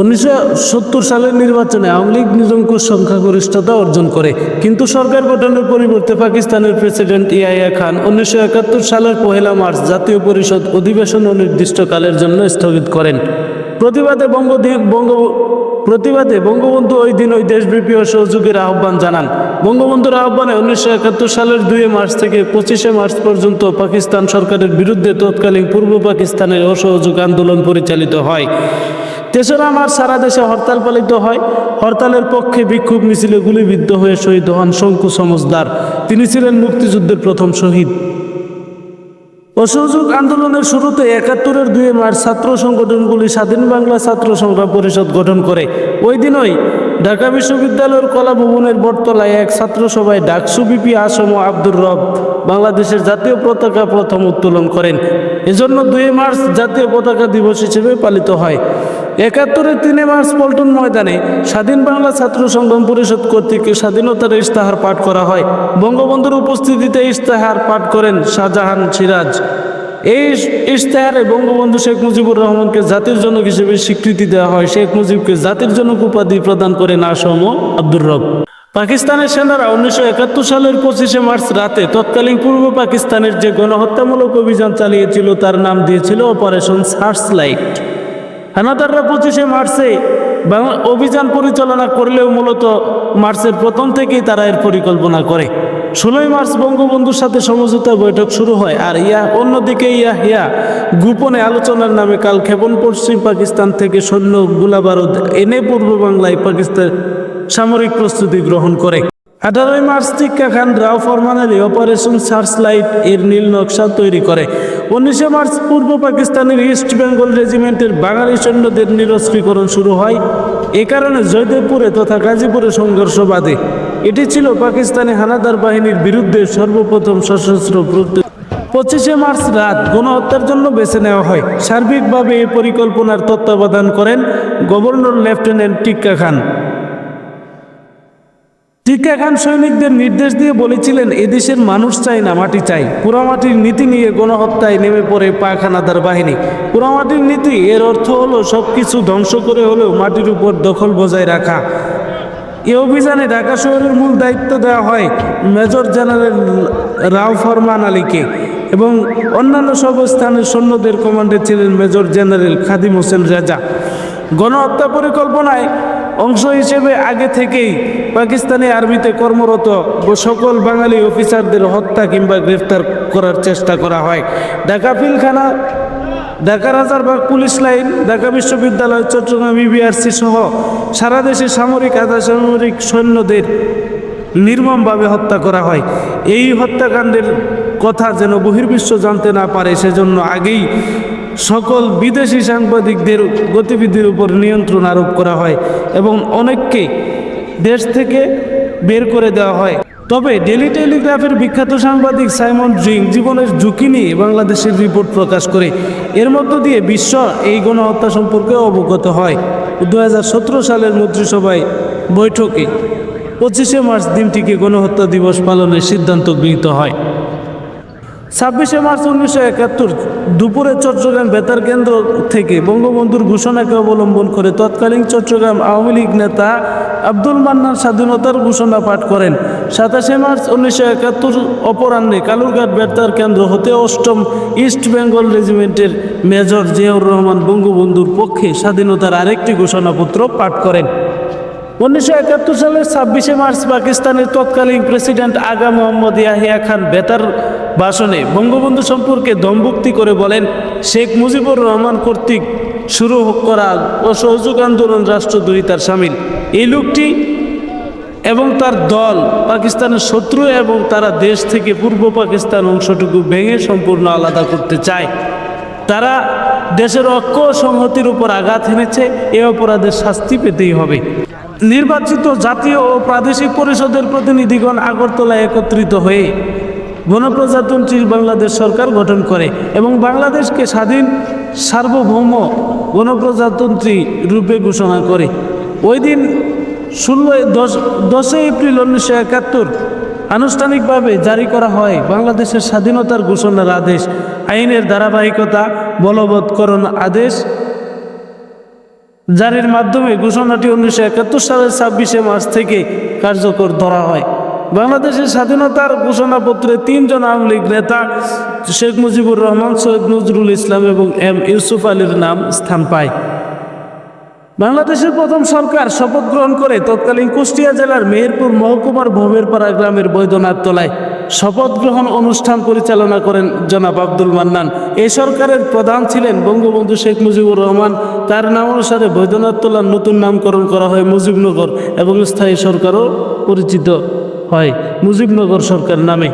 উনিশশো সালের নির্বাচনে আওয়ামী লীগ নিরঙ্কুশ সংখ্যাগরিষ্ঠতা অর্জন করে। কিন্তু সরকার গঠনের পরিবর্তে পাকিস্তানের প্রেসিডেন্ট ইয়াহিয়া খান উনিশশো একাত্তর সালের পহেলা মার্চ জাতীয় পরিষদ অধিবেশন অনির্দিষ্টকালের জন্য স্থগিত করেন। প্রতিবাদে বঙ্গদ্বীপ বঙ্গ প্রতিবাদে বঙ্গবন্ধু ওই দিন ওই দেশব্যাপী অসহযোগের আহ্বান জানান। বঙ্গবন্ধুর আহ্বানে উনিশশো একাত্তর সালের দুই মার্চ থেকে পঁচিশে মার্চ পর্যন্ত পাকিস্তান সরকারের বিরুদ্ধে তৎকালীন পূর্ব পাকিস্তানের অসহযোগ আন্দোলন পরিচালিত হয়। তেসরা মার্চ সারা দেশে হরতাল পালিত হয়। হরতালের পক্ষে বিক্ষোভ মিছিলে গুলিবিদ্ধ হয়ে শহীদ হন শঙ্কু সমজদার। তিনি ছিলেন মুক্তিযুদ্ধের প্রথম শহীদ। অসহযোগ আন্দোলনের শুরুতে একাত্তরের দুই মার্চ ছাত্র সংগঠনগুলি স্বাধীন বাংলা ছাত্র সংগ্রাম পরিষদ গঠন করে। ওই দিনই ঢাকা বিশ্ববিদ্যালয়ের কলা ভবনের বটতলায় এক ছাত্র সভায় ডাকসু বিপি আসম আব্দুর রব বাংলাদেশের জাতীয় পতাকা প্রথম উত্তোলন করেন। এজন্য দুই মার্চ জাতীয় পতাকা দিবস হিসেবে পালিত হয়। একাত্তরের তিনে মার্চ পল্টন ময়দানে স্বাধীন বাংলা ছাত্র সংগ্রাম পরিষদ কর্তৃক স্বাধীনতার ইশতেহার পাঠ করা হয়। বঙ্গবন্ধুর উপস্থিতিতে ইশতেহার পাঠ করেন শাহজাহান সিরাজ। এই ইশতেহারে বঙ্গবন্ধু শেখ মুজিবুর রহমানকে জাতির জনক হিসেবে স্বীকৃতি দেওয়া হয়। শেখ মুজিবকে জাতির জনক উপাধি প্রদান করেন আসম আব্দুর রব। পাকিস্তানের সেনারা উনিশশো একাত্তর সালের পঁচিশে মার্চ রাতে তৎকালীন পূর্ব পাকিস্তানের যে গণহত্যামূলক অভিযান চালিয়েছিল, তার নাম দিয়েছিল অপারেশন সার্চ লাইট হানাদাররা পঁচিশে মার্চে অভিযান পরিচালনা করলেও মূলত মার্চের প্রথম থেকেই তারা এর পরিকল্পনা করে। ষোলোই মার্চ বঙ্গবন্ধুর সাথে সমঝোতা বৈঠক শুরু হয় আর ইয়া অন্যদিকে ইয়া হিয়া গোপনে আলোচনার নামে কাল ক্ষেপণ পশ্চিম পাকিস্তান থেকে সৈন্য গোলাবারুদ এনে পূর্ব বাংলায় পাকিস্তান সামরিক প্রস্তুতি গ্রহণ করে। আঠারোই March Tikka Khan Rao Farman Ali operation search লাইটের নীল নকশা তৈরি করে। উনিশে মার্চ পূর্ব পাকিস্তানের ইস্ট বেঙ্গল রেজিমেন্টের বাঙালি সৈন্যদের নিরস্ত্রীকরণ শুরু হয়। এ কারণে জয়দেবপুরে তথা গাজীপুরে সংঘর্ষ বাধে। এটি ছিল পাকিস্তানি হানাদার বাহিনীর বিরুদ্ধে সর্বপ্রথম সশস্ত্র প্রত্যুত্তর পঁচিশে মার্চ রাত গণহত্যার জন্য বেছে নেওয়া হয়। সার্বিকভাবে এই পরিকল্পনার তত্ত্বাবধান করেন গভর্নর লেফটেন্যান্ট টিক্কা খান। টিক্কা খান সৈনিকদের নির্দেশ দিয়ে বলেছিলেন, এদেশের মানুষ চাই না, মাটি চাই। পোড়ামাটির নীতি নিয়ে গণহত্যায় নেমে পড়ে পাক হানাদার বাহিনী। পোড়ামাটির নীতি, এর অর্থ হলো সব কিছু ধ্বংস করে হলেও মাটির উপর দখল বজায় রাখা। এ অভিযানে ঢাকা শহরের মূল দায়িত্ব দেওয়া হয় মেজর জেনারেল রাও ফরমান আলীকে এবং অন্যান্য সব স্থানের সৈন্যদের কমান্ডে ছিলেন মেজর জেনারেল খাদিম হোসেন রাজা। গণহত্যা পরিকল্পনায় অংশ হিসেবে আগে থেকেই পাকিস্তানি আর্মিতে কর্মরত সকল বাঙালি অফিসারদের হত্যা কিংবা গ্রেফতার করার চেষ্টা করা হয়। ঢাকা পিলখানা ঢাকা রাজারবাগ পুলিশ লাইন, ঢাকা বিশ্ববিদ্যালয়, চট্টগ্রাম ইবিআরসি সহ সারা দেশে সামরিক আধা সামরিক সৈন্যদের নির্মমভাবে হত্যা করা হয়। এই হত্যাকাণ্ডের কথা যেন বহির্বিশ্ব জানতে না পারে, সেজন্য আগেই সকল বিদেশি সাংবাদিকদের গতিবিধির উপর নিয়ন্ত্রণ আরোপ করা হয় এবং অনেককে দেশ থেকে বের করে দেওয়া হয়। তবে ডেলি টেলিগ্রাফের বিখ্যাত সাংবাদিক সাইমন ড্রিং জীবনের ঝুঁকি নিয়ে বাংলাদেশের রিপোর্ট প্রকাশ করে। এর মধ্য দিয়ে বিশ্ব এই গণহত্যা সম্পর্কে অবগত হয়। দু হাজার সতেরো সালের মন্ত্রিসভায় বৈঠকে পঁচিশে মার্চ দিনটিকে গণহত্যা দিবস পালনের সিদ্ধান্ত গৃহীত হয়। ছাব্বিশে মার্চ উনিশশো একাত্তর, দুপুরে চট্টগ্রাম বেতার কেন্দ্র থেকে বঙ্গবন্ধুর ঘোষণাকে অবলম্বন করে তৎকালীন চট্টগ্রাম আওয়ামী লীগ নেতা আব্দুল মান্নান স্বাধীনতার ঘোষণা পাঠ করেন। সাতাশে মার্চ উনিশশো একাত্তর অপরাহ্নে কালুরঘাট বেতার কেন্দ্র হতে অষ্টম ইস্ট বেঙ্গল রেজিমেন্টের মেজর জিয়াউর রহমান বঙ্গবন্ধুর পক্ষে স্বাধীনতার আরেকটি ঘোষণাপত্র পাঠ করেন। উনিশশো একাত্তর সালের ছাব্বিশে মার্চ পাকিস্তানের তৎকালীন প্রেসিডেন্ট আগা মোহাম্মদ ইয়াহিয়া খান বেতার ভাষণে বঙ্গবন্ধু সম্পর্কে দমভুক্তি করে বলেন, শেখ মুজিবুর রহমান কর্তৃক শুরু করা অসহযোগ আন্দোলন রাষ্ট্রদ্রোহিতার সামিল। এই লোকটি এবং তার দল পাকিস্তানের শত্রু এবং তারা দেশ থেকে পূর্ব পাকিস্তান অংশটুকু ভেঙে সম্পূর্ণ আলাদা করতে চায়। তারা দেশের ও সংহতির উপর আঘাত এনেছে এ অপরাধের শাস্তি পেতেই হবে। নির্বাচিত জাতীয় ও প্রাদেশিক পরিষদের প্রতিনিধিগণ আগরতলায় একত্রিত হয়ে গণপ্রজাতন্ত্রী বাংলাদেশ সরকার গঠন করে এবং বাংলাদেশকে স্বাধীন সার্বভৌম গণপ্রজাতন্ত্রী রূপে ঘোষণা করে। ওই দিন ষোলোই দশ, দশই এপ্রিল উনিশশো একাত্তর আনুষ্ঠানিকভাবে জারি করা হয় বাংলাদেশের স্বাধীনতার ঘোষণার আদেশ, আইনের ধারাবাহিকতা, বলবৎকরণ আদেশ জারির মাধ্যমে ঘোষণাটি উনিশশো একাত্তর সালের ছাব্বিশে মার্চ থেকে কার্যকর ধরা হয়। বাংলাদেশের স্বাধীনতার ঘোষণাপত্রে তিনজন আওয়ামী লীগ নেতা, শেখ মুজিবুর রহমান, সৈয়দ নজরুল ইসলাম এবং এম ইউসুফ আলীর নাম স্থান পায়। বাংলাদেশের প্রথম সরকার শপথ গ্রহণ করে তৎকালীন কুষ্টিয়া জেলার মেহেরপুর মহকুমার ভোমেরপাড়া গ্রামের বৈদ্যনাথ তলায় শপথ গ্রহণ অনুষ্ঠান পরিচালনা করেন জনাব আব্দুল মান্নান। এই সরকারের প্রধান ছিলেন বঙ্গবন্ধু শেখ মুজিবুর রহমান। তার নাম অনুসারে বৈদ্যনাথ তলার নতুন নামকরণ করা হয় মুজিবনগর এবং স্থায়ী সরকারও পরিচিত। হয় মুজিবনগর সরকার নামে।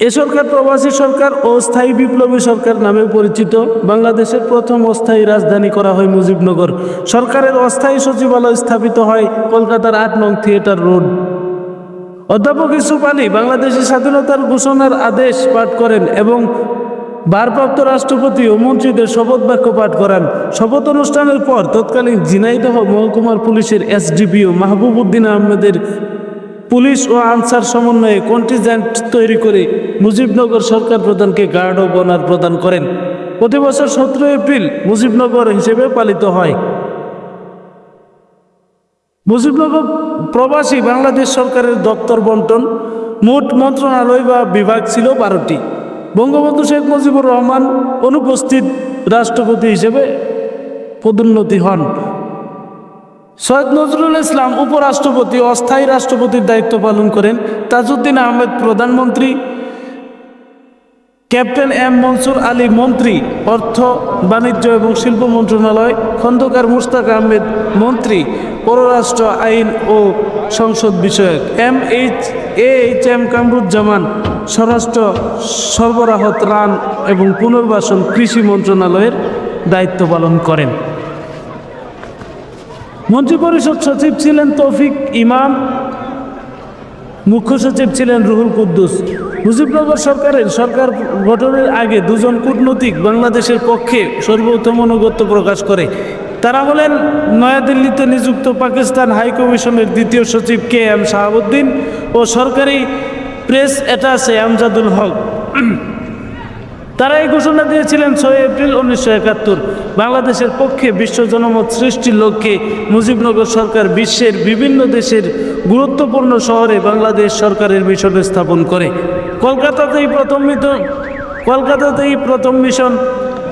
এ সরকার প্রবাসী সরকার ও স্থায়ী বিপ্লবী সরকার নামে পরিচিত। বাংলাদেশের প্রথম অস্থায়ী রাজধানী করা হয় মুজিবনগর। সরকারের অস্থায়ী সচিবালয় স্থাপিত হয় কলকাতার আট নং থিয়েটার রোড। অধ্যাপক ইসুফ আলী বাংলাদেশের স্বাধীনতার ঘোষণার আদেশ পাঠ করেন এবং ভারপ্রাপ্ত রাষ্ট্রপতি ও মন্ত্রীদের শপথ বাক্য পাঠ করান। শপথ অনুষ্ঠানের পর তৎকালীন ঝিনাইদহ মহকুমার পুলিশের এসডিপিও মাহবুব উদ্দিন আহমেদের পুলিশ ও আনসার সমন্বয়ে কন্টিজেন্ট তৈরি করে মুজিবনগর সরকার প্রধানকে গার্ড ও বনার প্রদান করেন। প্রতি বছর সতেরো এপ্রিল মুজিবনগর হিসেবে পালিত হয়। মুজিবনগর প্রবাসী বাংলাদেশ সরকারের দপ্তর বন্টন, মোট মন্ত্রণালয় বা বিভাগ ছিল বারোটি। বঙ্গবন্ধু শেখ মুজিবুর রহমান অনুপস্থিত রাষ্ট্রপতি হিসেবে পদোন্নতি হন। সৈয়দ নজরুল ইসলাম উপরাষ্ট্রপতি, অস্থায়ী রাষ্ট্রপতির দায়িত্ব পালন করেন। তাজউদ্দিন আহমেদ প্রধানমন্ত্রী, ক্যাপ্টেন এম মনসুর আলী মন্ত্রী, অর্থ, বাণিজ্য এবং শিল্প মন্ত্রণালয়, খন্দকার মুস্তাক আহমেদ মন্ত্রী, পররাষ্ট্র আইন ও সংসদ বিষয়ক, M H, A H M Kamruzzaman, স্বরাষ্ট্র সরবরাহ, ত্রাণ এবং পুনর্বাসন কৃষি মন্ত্রণালয়ের দায়িত্ব পালন করেন। মন্ত্রিপরিষদ সচিব ছিলেন তৌফিক ইমাম, মুখ্য সচিব ছিলেন রুহুল কুদ্দুস। মুজিবনগর সরকারের সরকার গঠনের আগে দুজন কূটনৈতিক বাংলাদেশের পক্ষে সর্বোত্তম অনুগত্য প্রকাশ করে। তারা হলেন নয়াদিল্লিতে নিযুক্ত পাকিস্তান হাইকমিশনের দ্বিতীয় সচিব কে এম শাহাবুদ্দিন ও সরকারি প্রেস অ্যাটাসে আমজাদুল হক। তারা এই ঘোষণা দিয়েছিলেন ছয় এপ্রিল উনিশশো একাত্তর। বাংলাদেশের পক্ষে বিশ্ব জনমত সৃষ্টির লক্ষ্যে মুজিবনগর সরকার বিশ্বের বিভিন্ন দেশের গুরুত্বপূর্ণ শহরে বাংলাদেশ সরকারের মিশন স্থাপন করে। কলকাতাতেই প্রথম মিশন কলকাতাতেই প্রথম মিশন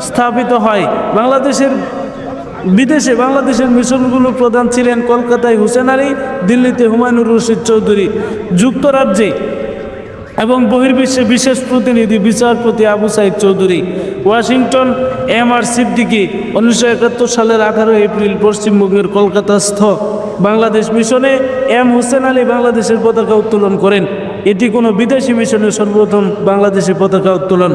স্থাপিত হয়। বাংলাদেশের বিদেশে বাংলাদেশের মিশনগুলো প্রধান ছিলেন কলকাতায় হুসেন আলী, দিল্লিতে হুমায়ুনুর রশিদ চৌধুরী। যুক্তরাজ্যে এবং বহির্বিশ্বে বিশেষ প্রতিনিধি বিচারপতি Abu Sayeed Chowdhury. Washington M R Siddiqui উনিশশো একাত্তর সালের আঠারো এপ্রিল পশ্চিমবঙ্গের কলকাতাস্থ বাংলাদেশ মিশনে এম হোসেন আলী বাংলাদেশের পতাকা উত্তোলন করেন। এটি কোনো বিদেশি মিশনের সর্বপ্রথম বাংলাদেশের পতাকা উত্তোলন।